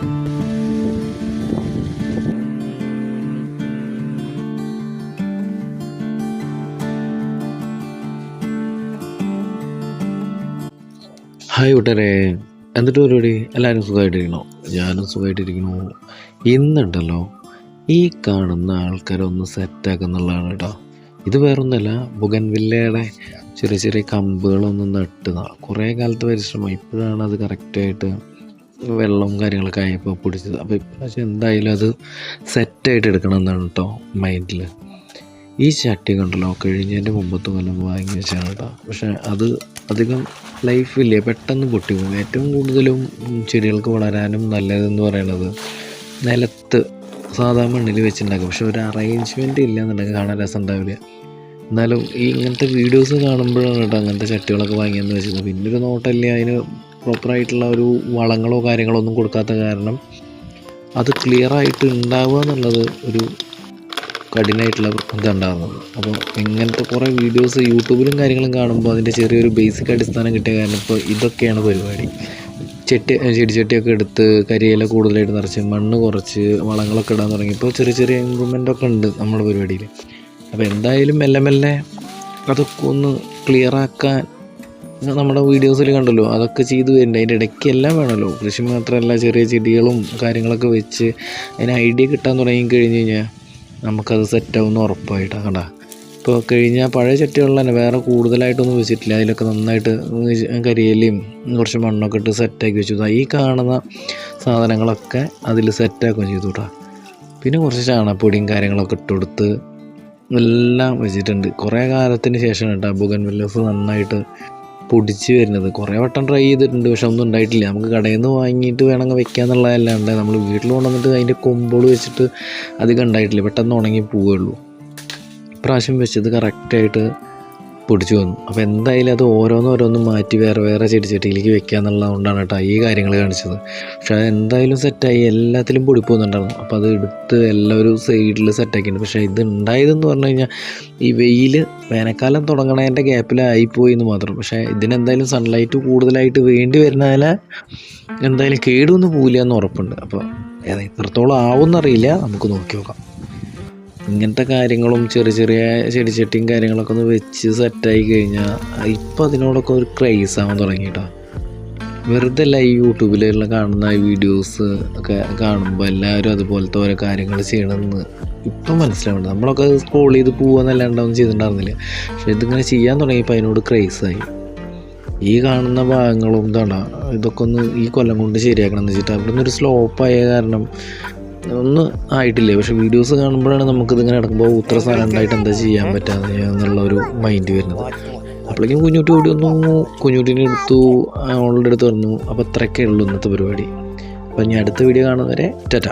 Hi കൂട്ടരെ എന്നിട്ട് പരിപാടി? എല്ലാവരും സുഖമായിട്ടിരിക്കണോ? ഞാനും സുഖമായിട്ടിരിക്കണു ഇന്നുണ്ടല്ലോ ഈ കാണുന്ന ആൾക്കാരെ ഒന്ന് സെറ്റാക്കുന്നുള്ളതാണ് കേട്ടോ. ഇത് വേറൊന്നുമല്ല ബുഗൻവില്ലയുടെ ചെറിയ ചെറിയ കമ്പുകളൊന്ന് നട്ടുന്ന കുറേ കാലത്ത് പരിശ്രമം. ഇപ്പോഴാണ് അത് കറക്റ്റായിട്ട് വെള്ളവും കാര്യങ്ങളൊക്കെ ആയപ്പോൾ പിടിച്ചത്. അപ്പോൾ ഇപ്രാവശ്യം എന്തായാലും അത് സെറ്റായിട്ട് എടുക്കണം എന്നാണ് കേട്ടോ മൈൻഡിൽ ഈ ചട്ടി കണ്ടല്ലോ കഴിഞ്ഞതിന്റെ മുമ്പത്തെ കൊല്ലം വാങ്ങി വെച്ചാണ് കേട്ടോ പക്ഷേ അത് അധികം ലൈഫില്ലേ പെട്ടെന്ന് പൊട്ടിപ്പോകും ഏറ്റവും കൂടുതലും ചെടികൾക്ക് വളരാനും നല്ലതെന്ന് പറയുന്നത് നിലത്ത് സാധാ മണ്ണിൽ വെച്ചിട്ടുണ്ടാക്കും. പക്ഷെ ഒരു അറേഞ്ച്മെന്റ് ഇല്ല എന്നുണ്ടെങ്കിൽ കാണാൻ രസം ഉണ്ടാവില്ല. എന്നാലും ഈ ഇങ്ങനത്തെ വീഡിയോസ് കാണുമ്പോഴാണ് കേട്ടോ അങ്ങനത്തെ ചട്ടികളൊക്കെ വാങ്ങിയെന്ന് വെച്ചത് പിന്നെ ഒരു നോട്ടല്ലേ അതിന് പ്രോപ്പറായിട്ടുള്ള ഒരു വളങ്ങളോ കാര്യങ്ങളോ ഒന്നും കൊടുക്കാത്ത കാരണം അത് ക്ലിയർ ആയിട്ട് ഉണ്ടാവുക എന്നുള്ളത് ഒരു കഠിനമായിട്ടുള്ള ഇതുണ്ടാകുന്നത് അപ്പോൾ ഇങ്ങനത്തെ കുറേ വീഡിയോസ് യൂട്യൂബിലും കാര്യങ്ങളും കാണുമ്പോൾ അതിന്റെ ചെറിയൊരു ബേസിക് അടിസ്ഥാനം കിട്ടിയ കാരണം ഇപ്പോൾ ഇതൊക്കെയാണ് പരിപാടി. ചെട്ടി ചെടിച്ചട്ടിയൊക്കെ എടുത്ത് കരിയില കൂടുതലായിട്ട് നിറച്ച് മണ്ണ് കുറച്ച് വളങ്ങളൊക്കെ ഇടാൻ തുടങ്ങിയപ്പോൾ ചെറിയ ചെറിയ ഇമ്പ്രൂവ്മെന്റ് ഒക്കെ ഉണ്ട് നമ്മുടെ പരിപാടിയിൽ. അപ്പോൾ എന്തായാലും മെല്ലെ മെല്ലെ അതൊക്കെ ഒന്ന് ക്ലിയർ ആക്കാൻ നമ്മുടെ വീഡിയോസിൽ കണ്ടല്ലോ അതൊക്കെ ചെയ്തു വരുന്നുണ്ട്. അതിന്റെ ഇടയ്ക്ക് എല്ലാം വേണമല്ലോ. കൃഷി മാത്രമല്ല ചെറിയ ചെടികളും കാര്യങ്ങളൊക്കെ വെച്ച് അതിന് ഐഡിയ കിട്ടാൻ തുടങ്ങി കഴിഞ്ഞ് കഴിഞ്ഞാൽ നമുക്കത് സെറ്റാവുന്ന ഉറപ്പായിട്ടാണ് കണ്ടാ. ഇപ്പോൾ കഴിഞ്ഞ പഴയ ചട്ടികളിൽ തന്നെ വേറെ കൂടുതലായിട്ടൊന്നും വെച്ചിട്ടില്ല. അതിലൊക്കെ നന്നായിട്ട് കരിയിലയും കുറച്ച് മണ്ണൊക്കെ ഇട്ട് സെറ്റാക്കി വെച്ചു. ഈ കാണുന്ന സാധനങ്ങളൊക്കെ അതിൽ സെറ്റാക്കുകയും ചെയ്തു കേട്ടോ. പിന്നെ കുറച്ച് ചാണകപ്പൊടിയും കാര്യങ്ങളൊക്കെ ഇട്ട് കൊടുത്ത് എല്ലാം വെച്ചിട്ടുണ്ട്. കുറേ കാലത്തിന് ശേഷം കേട്ടോ. ബുഗൻ വില്ലസ് നന്നായിട്ട് പൊടിച്ച് വരുന്നത്. കുറേ വട്ടം ട്രൈ ചെയ്തിട്ടുണ്ട് പക്ഷെ ഒന്നും ഉണ്ടായിട്ടില്ല. നമുക്ക് കടയിൽ നിന്ന് വാങ്ങിയിട്ട് വേണമെങ്കിൽ വെക്കാന്നുള്ളതല്ലാണ്ട് നമ്മൾ വീട്ടിൽ കൊണ്ടുവന്നിട്ട് അതിന്റെ കൊമ്പുകൾ വെച്ചിട്ട് അധികം ഉണ്ടായിട്ടില്ല. പെട്ടെന്ന് ഉണങ്ങി പോവുകയുള്ളൂ. ഇപ്രാവശ്യം വെച്ചത് കറക്റ്റായിട്ട് പൊടിച്ചു വന്നു. അപ്പോൾ എന്തായാലും അത് ഓരോന്നോരോന്നും മാറ്റി വേറെ വേറെ ചെടിച്ചട്ടിയിലേക്ക് വെക്കുക എന്നുള്ളതുകൊണ്ടാണ് കേട്ടോ ഈ കാര്യങ്ങൾ കാണിച്ചത്. പക്ഷെ അത് എന്തായാലും സെറ്റായി എല്ലാത്തിലും പൊടി പോകുന്നുണ്ടായിരുന്നു അപ്പോൾ അത് എടുത്ത് എല്ലാവരും സൈഡിൽ സെറ്റാക്കിയിട്ടുണ്ട് പക്ഷേ ഇത് ഉണ്ടായതെന്ന് പറഞ്ഞു കഴിഞ്ഞാൽ ഈ വെയിൽ വേനൽക്കാലം തുടങ്ങണതിന്റെ ഗ്യാപ്പിലായിപ്പോയി എന്ന് മാത്രം. പക്ഷേ ഇതിനെന്തായാലും സൺലൈറ്റ് കൂടുതലായിട്ട് വേണ്ടി വരുന്നതിൽ എന്തായാലും കേടൊന്നും പോകില്ല എന്ന് ഉറപ്പുണ്ട്. അപ്പോൾ എത്രത്തോളം ആവുമെന്നറിയില്ല. നമുക്ക് നോക്കി നോക്കാം. ഇങ്ങനത്തെ കാര്യങ്ങളും ചെറിയ ചെറിയ ചെടിച്ചട്ടിയും കാര്യങ്ങളൊക്കെ ഒന്ന് വെച്ച് സെറ്റായി കഴിഞ്ഞാൽ ഇപ്പം അതിനോടൊക്കെ ഒരു ക്രൈസ് ആവാൻ തുടങ്ങി കേട്ടോ വെറുതെ അല്ല ഈ യൂട്യൂബിലുള്ള കാണുന്ന വീഡിയോസ് ഒക്കെ കാണുമ്പോൾ എല്ലാവരും അതുപോലത്തെ ഓരോ കാര്യങ്ങൾ ചെയ്യണമെന്ന് ഇപ്പം മനസ്സിലാവുന്നുണ്ട് നമ്മളൊക്കെ സ്ക്രോൾ ചെയ്ത് പോകാന്നല്ലാണ്ട് ഒന്നും ചെയ്തിട്ടുണ്ടായിരുന്നില്ല? പക്ഷെ ഇതിങ്ങനെ ചെയ്യാൻ തുടങ്ങിയപ്പോൾ അതിനോട് ക്രൈസായി ഈ കാണുന്ന ഭാഗങ്ങളും എന്താണ് ഇതൊക്കെ ഒന്ന് ഈ കൊല്ലം കൊണ്ട് ശരിയാക്കണം എന്ന് വെച്ചിട്ട് അവിടെ നിന്നൊരു സ്ലോപ്പായ കാരണം ഒന്നും ആയിട്ടില്ല? പക്ഷെ വീഡിയോസ് കാണുമ്പോഴാണ് നമുക്കിതിങ്ങനെ നടക്കുമ്പോൾ ഉത്തര സ്ഥലം ഉണ്ടായിട്ട് എന്താ ചെയ്യാൻ പറ്റാന്ന് എന്നുള്ള ഒരു മൈൻഡ് വരുന്നത്. അപ്പോഴേക്കും കുഞ്ഞുട്ടി ഓടി വന്നു. കുഞ്ഞുട്ടീനെ എടുത്തു അവളുടെ അടുത്ത് വന്നു. അപ്പോൾ അത്രയൊക്കെ ഉള്ളൂ ഇന്നത്തെ പരിപാടി. അപ്പോൾ ഇനി അടുത്ത വീഡിയോ കാണുന്നവരെ ടാറ്റ.